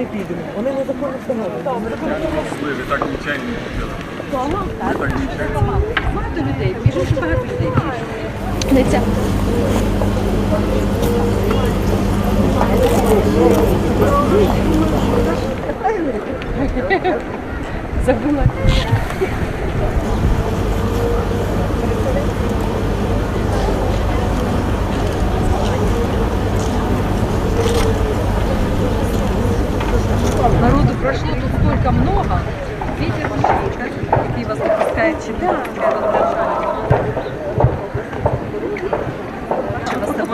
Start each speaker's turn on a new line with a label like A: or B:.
A: не підемо. Вони незаконно встановлені. Можливо, так нічайно не підемо. Так нічайно. Багато людей, біжуть багато людей. Дивіться. Забула. Народу прошло тут столько много. Ветер какие вас выпускает чемпион рядом держали. Вас там